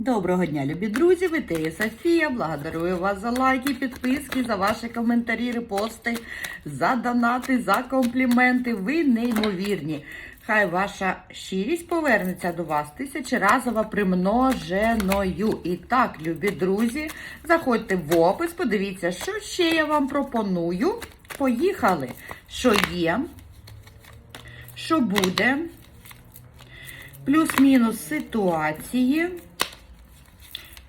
Доброго дня, любі друзі! Ви Тея Софія. Благодарую вас за лайки, підписки, за ваші коментарі, репости, за донати, за компліменти. Ви неймовірні. Хай ваша щирість повернеться до вас тисячеразово примноженою. І так, любі друзі, заходьте в опис, подивіться, що ще я вам пропоную. Поїхали! Що є, що буде, плюс-мінус ситуації.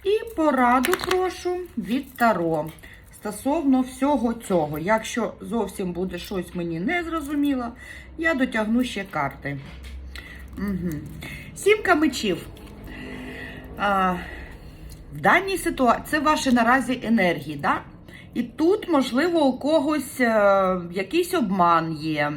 І пораду прошу від Таро стосовно всього цього. Якщо зовсім буде щось мені не зрозуміло, я дотягну ще карти. Угу. Сімка мечів. А, в даній ситуації це ваші наразі енергії, да? І тут, можливо, у когось е, якийсь обман є.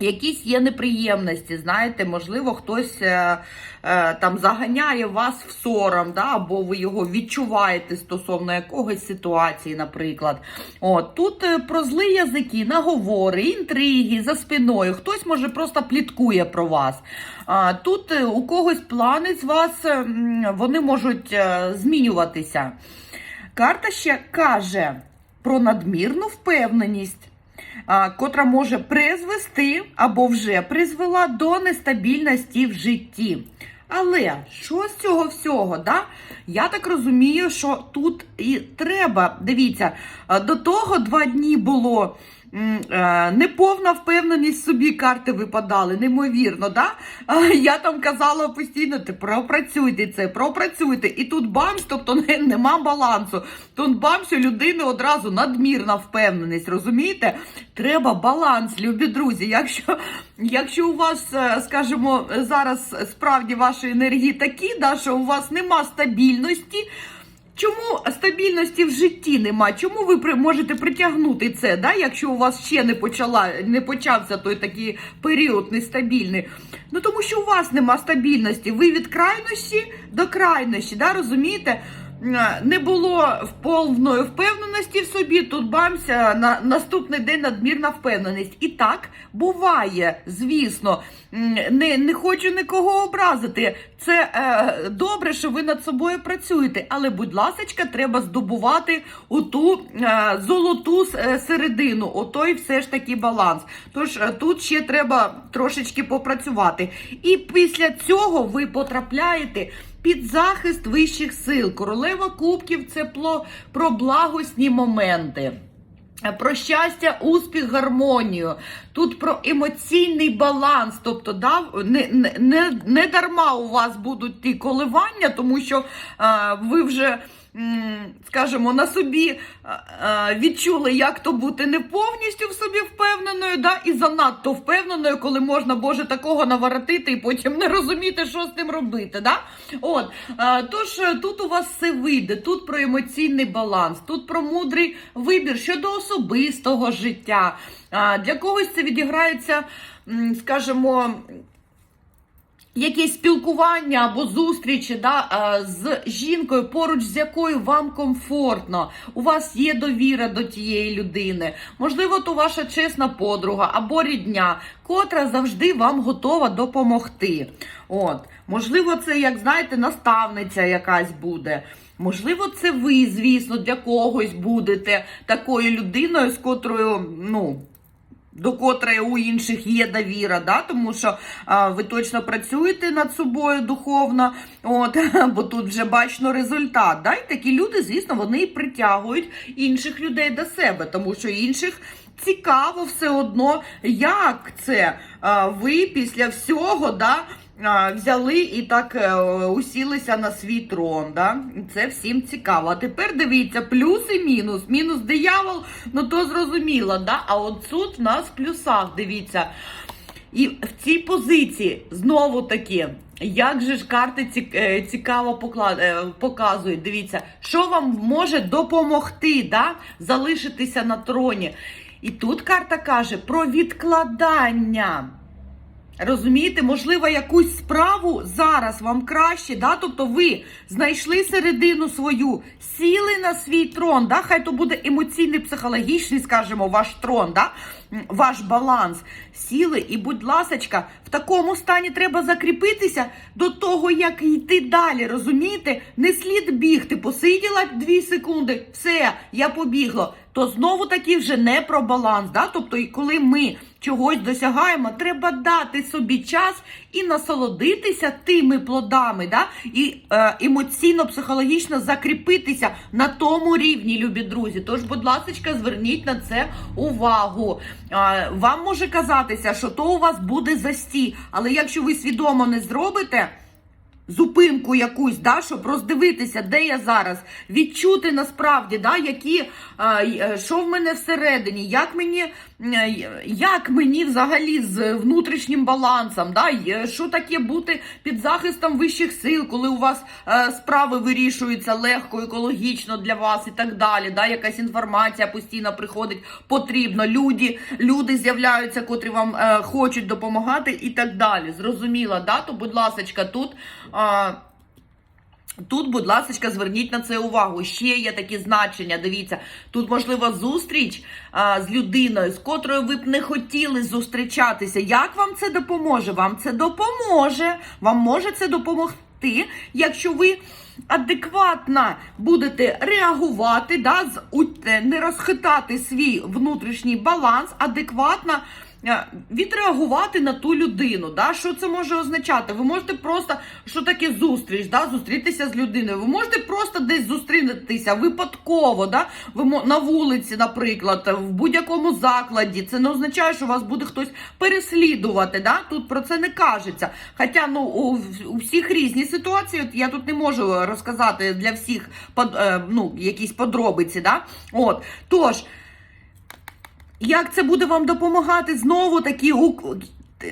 Якісь є неприємності, знаєте, можливо, хтось е, е, там заганяє вас в сором, да, або ви його відчуваєте стосовно якогось ситуації, наприклад. От, Тут е, про злі язики, наговори, інтриги за спиною. Хтось, може, просто пліткує про вас. А, тут е, у когось плани з вас, вони можуть змінюватися. Карта ще каже про надмірну впевненість котра може призвести або вже призвела до нестабільності в житті. Але що з цього всього? Да? Я так розумію, що тут і треба. Дивіться, до того два дні було. Е, Неповна впевненість собі карти випадали, неймовірно, да? Я там казала постійно, ти пропрацюйте це, пропрацюйте. І тут бамс, тобто не, нема балансу. Тут бамс, у людини одразу надмірна впевненість, розумієте? Треба баланс, любі друзі. Якщо, якщо у вас, е, скажімо, зараз справді ваші енергії такі, да, що у вас нема стабільності. Чому стабільності в житті нема? Чому ви можете притягнути це, да, якщо у вас ще не почала, не почався той такий період нестабільний? Ну тому що у вас нема стабільності. Ви від крайності до крайності, да, розумієте? Не було повної впевненості в собі, тут бамся на наступний день надмірна впевненість. І так буває, звісно. Не, не хочу нікого образити. Це е, добре, що ви над собою працюєте, але, будь ласка, треба здобувати оту е, золоту е, середину, отой все ж таки баланс. Тож е, тут ще треба трошечки попрацювати. І після цього ви потрапляєте під захист вищих сил. Королева кубків це про благосні моменти. Про щастя, успіх, гармонію. Тут про емоційний баланс. Тобто, да, не, не, не, дарма у вас будуть ті коливання, тому що а, ви вже, скажімо, на собі а, а, відчули, як то бути не повністю в собі впевненою, да, і занадто впевненою, коли можна, Боже, такого наворотити і потім не розуміти, що з тим робити. Да? От, тож е, тут у вас все вийде, тут про емоційний баланс, тут про мудрий вибір щодо особистого життя. Для когось це відіграється, скажімо, якесь спілкування або зустрічі да, з жінкою, поруч з якою вам комфортно, у вас є довіра до тієї людини, можливо, то ваша чесна подруга або рідня, котра завжди вам готова допомогти. От, можливо, це, як знаєте, наставниця якась буде. Можливо, це ви, звісно, для когось будете такою людиною, з котрою, ну до котрої у інших є довіра, да? тому що а, ви точно працюєте над собою духовно, от, бо тут вже бачно результат. Да? І такі люди, звісно, вони і притягують інших людей до себе, тому що інших цікаво все одно, як це а, ви після всього. да, Взяли і так е, усілися на свій трон. Да? Це всім цікаво. А тепер дивіться, плюс і мінус. Мінус диявол, ну то зрозуміло, да? а от тут в нас в плюсах, дивіться. І в цій позиції знову таки, як же ж карти е, цікаво е, показують. Дивіться, що вам може допомогти да? залишитися на троні. І тут карта каже про відкладання. Розумієте, можливо, якусь справу зараз вам краще, да? тобто ви знайшли середину свою, сіли на свій трон, да? хай то буде емоційний, психологічний, скажімо, ваш трон, да? Ваш баланс. Сіли, і, будь ласочка, в такому стані треба закріпитися до того, як йти далі. Розумієте? Не слід бігти. Посиділа 2 секунди, все, я побігла. То знову таки вже не про баланс. Да? Тобто, коли ми чогось досягаємо, треба дати собі час і насолодитися тими плодами, да? і е, емоційно, психологічно закріпитися на тому рівні, любі друзі. Тож, будь ласка, зверніть на це увагу. Е, вам може казатися, що то у вас буде застій, але якщо ви свідомо не зробите. Зупинку якусь, да, щоб роздивитися, де я зараз, відчути насправді, да, які, е, що в мене всередині, як мені, як мені взагалі з внутрішнім балансом, да, е, що таке бути під захистом вищих сил, коли у вас е, справи вирішуються легко, екологічно для вас і так далі. Да, якась інформація постійно приходить, потрібно. Люди, люди з'являються, котрі вам е, хочуть допомагати і так далі. Зрозуміла, да? То, будь ласка, тут. Тут, будь ласка, зверніть на це увагу. Ще є такі значення. Дивіться, тут можлива зустріч а, з людиною, з котрою ви б не хотіли зустрічатися. Як вам це допоможе? Вам це допоможе. Вам може це допомогти, якщо ви адекватно будете реагувати, да, е, не розхитати свій внутрішній баланс, адекватно. Е, Відреагувати на ту людину, да? що це може означати? Ви можете просто, що таке зустріч, да? зустрітися з людиною. Ви можете просто десь зустрітися випадково, да? ви на вулиці, наприклад, в будь-якому закладі. Це не означає, що вас буде хтось переслідувати. Да? Тут про це не кажеться. Хоча ну, у, у всіх різні ситуації, я тут не можу розказати для всіх е, ну, якісь подробиці. Да? От. Тож. Як це буде вам допомагати? Знову таки, у-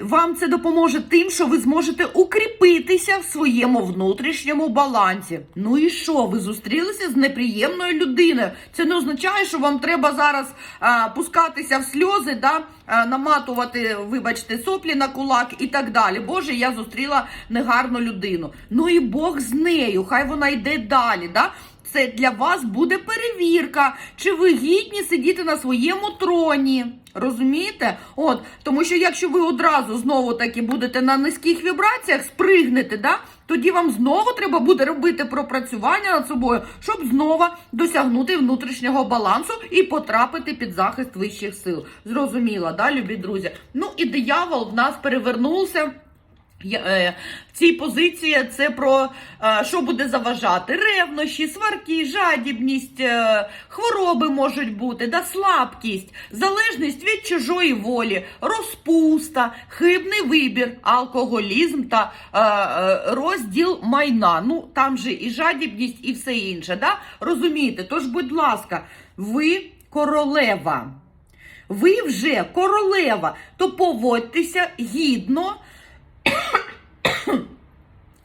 вам це допоможе тим, що ви зможете укріпитися в своєму внутрішньому балансі. Ну і що? Ви зустрілися з неприємною людиною? Це не означає, що вам треба зараз а, пускатися в сльози, да? а, наматувати, вибачте, соплі на кулак і так далі. Боже, я зустріла негарну людину. Ну і Бог з нею, хай вона йде далі. Да? Це для вас буде перевірка, чи ви гідні сидіти на своєму троні. Розумієте? От, тому що якщо ви одразу знову таки будете на низьких вібраціях, спригнете, да? тоді вам знову треба буде робити пропрацювання над собою, щоб знову досягнути внутрішнього балансу і потрапити під захист вищих сил. Зрозуміло, да, любі друзі? Ну і диявол в нас перевернувся. Е, в цій позиції це про е, що буде заважати: ревнощі, сварки, жадібність, е, хвороби можуть бути, да, слабкість, залежність від чужої волі, розпуста, хибний вибір, алкоголізм та розділ майна. Ну там же і жадібність, і все інше. Да? Розумієте? Тож, будь ласка, ви королева. Ви вже королева, то поводьтеся гідно.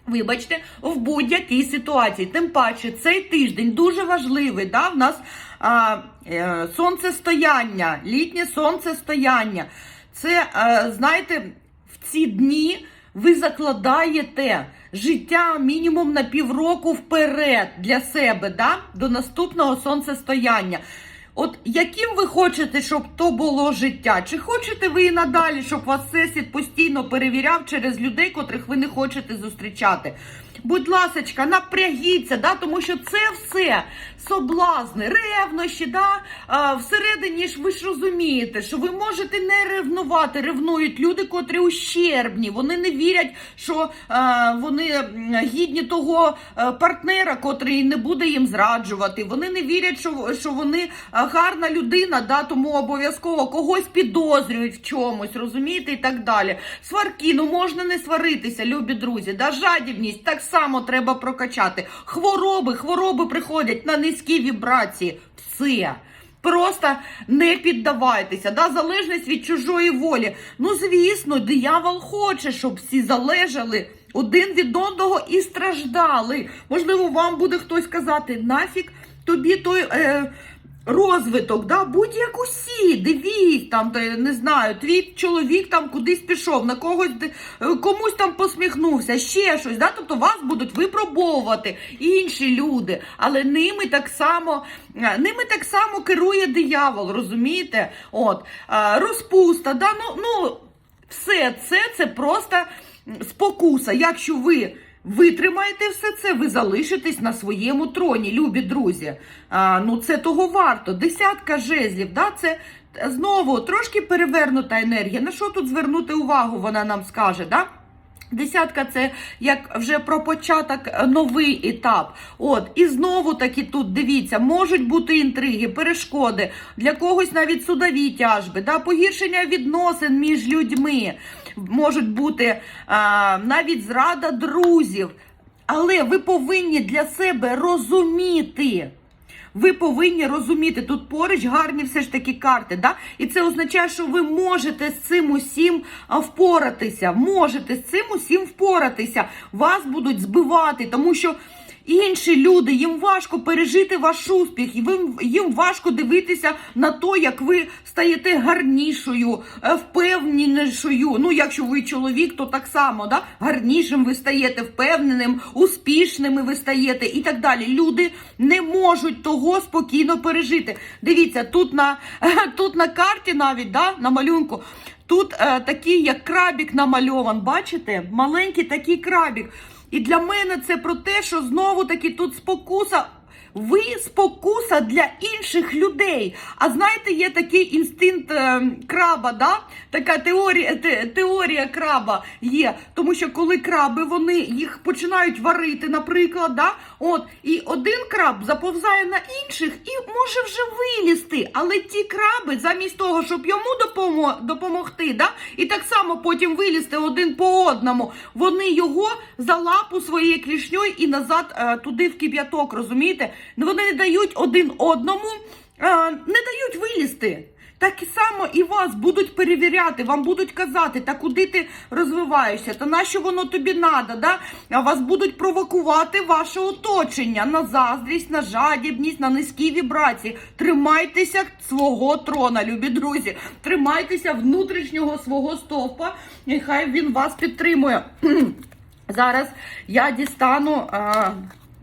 Вибачте, в будь-якій ситуації. Тим паче, цей тиждень дуже важливий. Да? В нас а, е, сонцестояння, літнє сонцестояння. Це, е, знаєте, в ці дні ви закладаєте життя мінімум на півроку вперед для себе, да? до наступного сонцестояння. От яким ви хочете, щоб то було життя? Чи хочете ви і надалі, щоб вас всесвіт постійно перевіряв через людей, котрих ви не хочете зустрічати? Будь ласочка, напрягіться, да, тому що це все соблазни, ревнощі, да, а, всередині ж ви ж розумієте, що ви можете не ревнувати. Ревнують люди, котрі ущербні. Вони не вірять, що а, вони гідні того е, партнера, котрий не буде їм зраджувати. Вони не вірять, що, що вони гарна людина, да, тому обов'язково когось підозрюють в чомусь, розумієте, і так далі. Сварки, ну можна не сваритися, любі друзі. Да, жадібність так само треба прокачати. Хвороби, хвороби приходять на низькі вібрації. Все. Просто не піддавайтеся, да, залежність від чужої волі. Ну, звісно, диявол хоче, щоб всі залежали один від одного і страждали. Можливо, вам буде хтось казати, нафіг тобі той. Е, розвиток, да, будь-як усі, дивіться, там, та, не знаю, твій чоловік там кудись пішов, на когось е, комусь там посміхнувся, ще щось. Да? Тобто вас будуть випробовувати інші люди, але ними так само, е, ними так само керує диявол, розумієте? От, е, розпуста, да? ну, ну, все це це просто спокуса. Якщо ви витримаєте все це, ви залишитесь на своєму троні, любі друзі. А, ну це того варто. Десятка жезлів, да? це е, знову трошки перевернута енергія. На що тут звернути увагу, вона нам скаже, да? Десятка це як вже про початок е, новий етап. От, і знову таки тут дивіться, можуть бути інтриги, перешкоди, для когось навіть судові тяжби, да, погіршення відносин між людьми, можуть бути а, навіть зрада друзів. Але ви повинні для себе розуміти. Ви повинні розуміти, тут поруч гарні все ж таки карти, да? і це означає, що ви можете з цим усім впоратися. Можете з цим усім впоратися. Вас будуть збивати, тому що інші люди їм важко пережити ваш успіх, і їм, важко дивитися на те, як ви стаєте гарнішою, е, впевненішою. Ну, якщо ви чоловік, то так само, да? гарнішим ви стаєте, впевненим, успішними ви стаєте і так далі. Люди не можуть того спокійно пережити. Дивіться, тут на, тут на карті навіть, да, на малюнку. Тут е, такий, як крабік намальован, бачите? Маленький такий крабік. І для мене це про те, що знову таки тут спокуса. Ви спокуса для інших людей. А знаєте, є такий інстинкт е, краба, да? така теорія, те, теорія краба є. Тому що коли краби вони їх починають варити, наприклад, да? От, і один краб заповзає на інших і може вже вилізти. Але ті краби, замість того, щоб йому допомо- допомогти, да? і так само потім вилізти один по одному, вони його за лапу своєю клішньою і назад е, туди в кип'яток, розумієте? Вони не дають один одному, е, не дають вилізти. Так і само і вас будуть перевіряти, вам будуть казати, та куди ти розвиваєшся, та на що воно тобі надо, да? А вас будуть провокувати ваше оточення на заздрість, на жадібність, на низькі вібрації. Тримайтеся свого трона, любі друзі. Тримайтеся внутрішнього свого стовпа, і хай він вас підтримує. Зараз я дістану. А...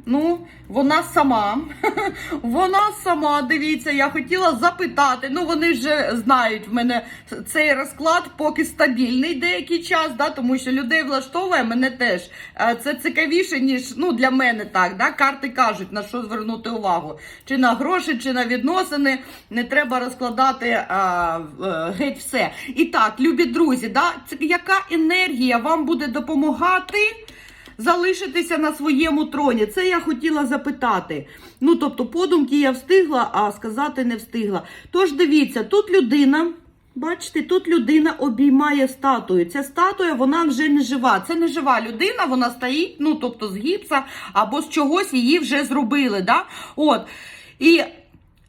Ну, вона сама. Вона сама, дивіться, я хотіла запитати. Ну, вони ж знають в мене цей розклад поки стабільний деякий час, да, тому що людей влаштовує мене теж. Е, Це цікавіше, ніж ну, для мене так. Да? Карти кажуть, на що звернути увагу. Чи на гроші, чи на відносини. Не треба розкладати а, е, геть все. І так, любі друзі, да? яка енергія вам буде допомагати? Залишитися на своєму троні. Це я хотіла запитати. Ну, тобто, подумки я встигла, а сказати не встигла. Тож дивіться, тут людина. Бачите, тут людина обіймає статую. Ця статуя, вона вже не жива. Це не жива людина, вона стоїть, ну тобто з гіпса або з чогось її вже зробили. Да? От. І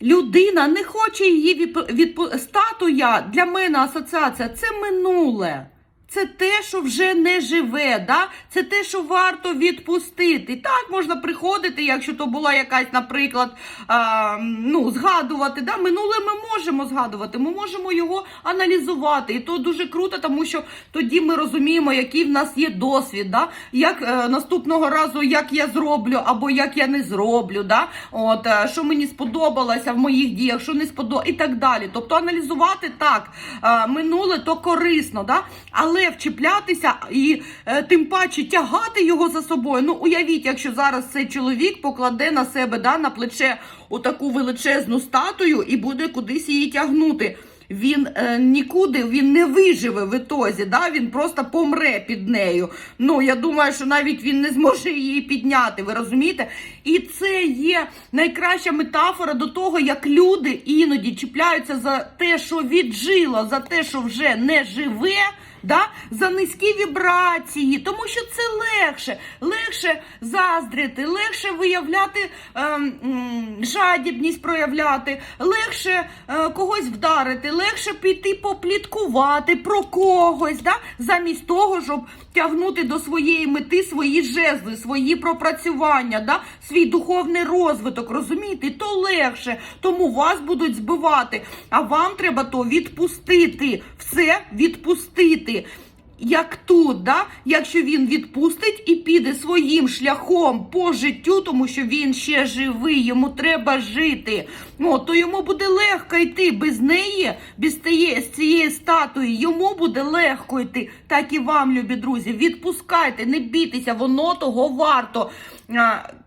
людина не хоче її відп... Статуя для мене асоціація це минуле. Це те, що вже не живе, да? це те, що варто відпустити. Так, можна приходити, якщо то була якась, наприклад, а, ну, згадувати. Да? Минуле ми можемо згадувати, ми можемо його аналізувати. І то дуже круто, тому що тоді ми розуміємо, який в нас є досвід. Да? Як е, наступного разу, як я зроблю, або як я не зроблю, да? От, е, що мені сподобалося в моїх діях, що не сподобалося, і так далі. Тобто аналізувати так, е, минуле то корисно, да? але вчіплятися і е, тим паче тягати його за собою. Ну, уявіть, якщо зараз цей чоловік покладе на себе да, на плече отаку величезну статую і буде кудись її тягнути. Він е, нікуди він не виживе в ітозі, да? він просто помре під нею. Ну, я думаю, що навіть він не зможе її підняти, ви розумієте? І це є найкраща метафора до того, як люди іноді чіпляються за те, що віджило, за те, що вже не живе. Да? За низькі вібрації, тому що це легше, легше заздрити, легше виявляти ем, жадібність проявляти, легше е, когось вдарити, легше піти попліткувати про когось, да? замість того, щоб тягнути до своєї мети свої жезли, свої пропрацювання, да? свій духовний розвиток, розумієте, то легше, тому вас будуть збивати. А вам треба то відпустити, все відпустити. Як тут, да? якщо він відпустить і піде своїм шляхом по життю, тому що він ще живий, йому треба жити. О, то йому буде легко йти без неї, без цієї, цієї статуї. Йому буде легко йти. Так і вам, любі друзі. Відпускайте, не бійтеся, воно того варто.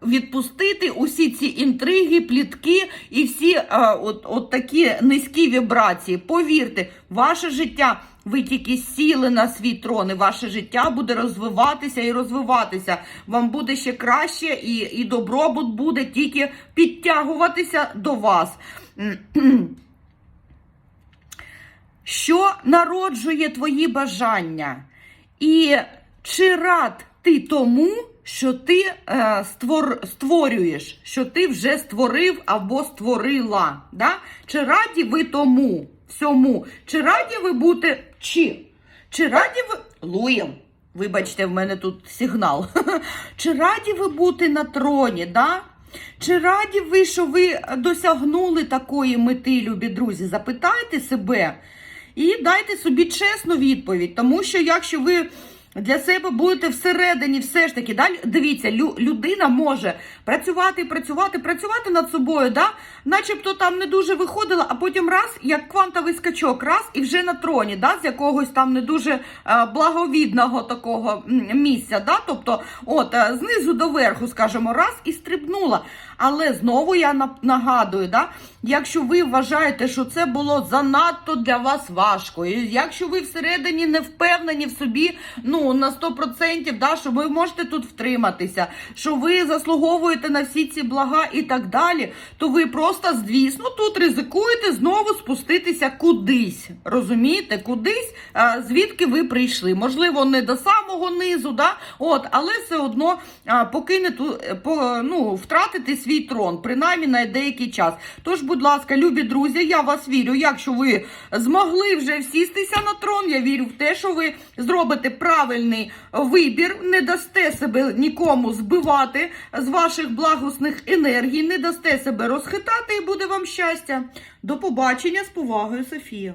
Відпустити усі ці інтриги, плітки і всі а, от, от такі низькі вібрації. Повірте, ваше життя. Ви тільки сіли на свій трон, і ваше життя буде розвиватися і розвиватися. Вам буде ще краще, і, і добробут буде тільки підтягуватися до вас. Що народжує твої бажання? І чи рад ти тому, що ти е, створ, створюєш, що ти вже створив або створила? Да? Чи раді ви тому всьому? Чи раді ви бути чи? Чи раді ви. Луєм, вибачте, в мене тут сигнал. Чи раді ви бути на троні? Да? Чи раді ви, що ви досягнули такої мети, любі друзі? Запитайте себе і дайте собі чесну відповідь, тому що якщо ви для себе будете всередині, все ж таки, да, дивіться, лю, людина може працювати, працювати, працювати над собою, да, начебто там не дуже виходила, а потім раз, як квантовий скачок, раз і вже на троні, да, з якогось там не дуже е, благовідного такого місця. Да, тобто, от е, знизу до верху, скажімо, раз і стрибнула. Але знову я нагадую, да, якщо ви вважаєте, що це було занадто для вас важко, і якщо ви всередині не впевнені в собі, ну на 100%, да, що ви можете тут втриматися, що ви заслуговуєте на всі ці блага і так далі, то ви просто, звісно, тут ризикуєте знову спуститися кудись. Розумієте, кудись, а, звідки ви прийшли. Можливо, не до самого низу, да, от, але все одно а, покинете, по, ну, втратити свій трон, принаймні на деякий час. Тож, будь ласка, любі друзі, я вас вірю. Якщо ви змогли вже всістися на трон, я вірю в те, що ви зробите правильний вибір, не дасте себе нікому збивати з ваших благосних енергій, не дасте себе розхитати, і буде вам щастя. До побачення з повагою, Софія.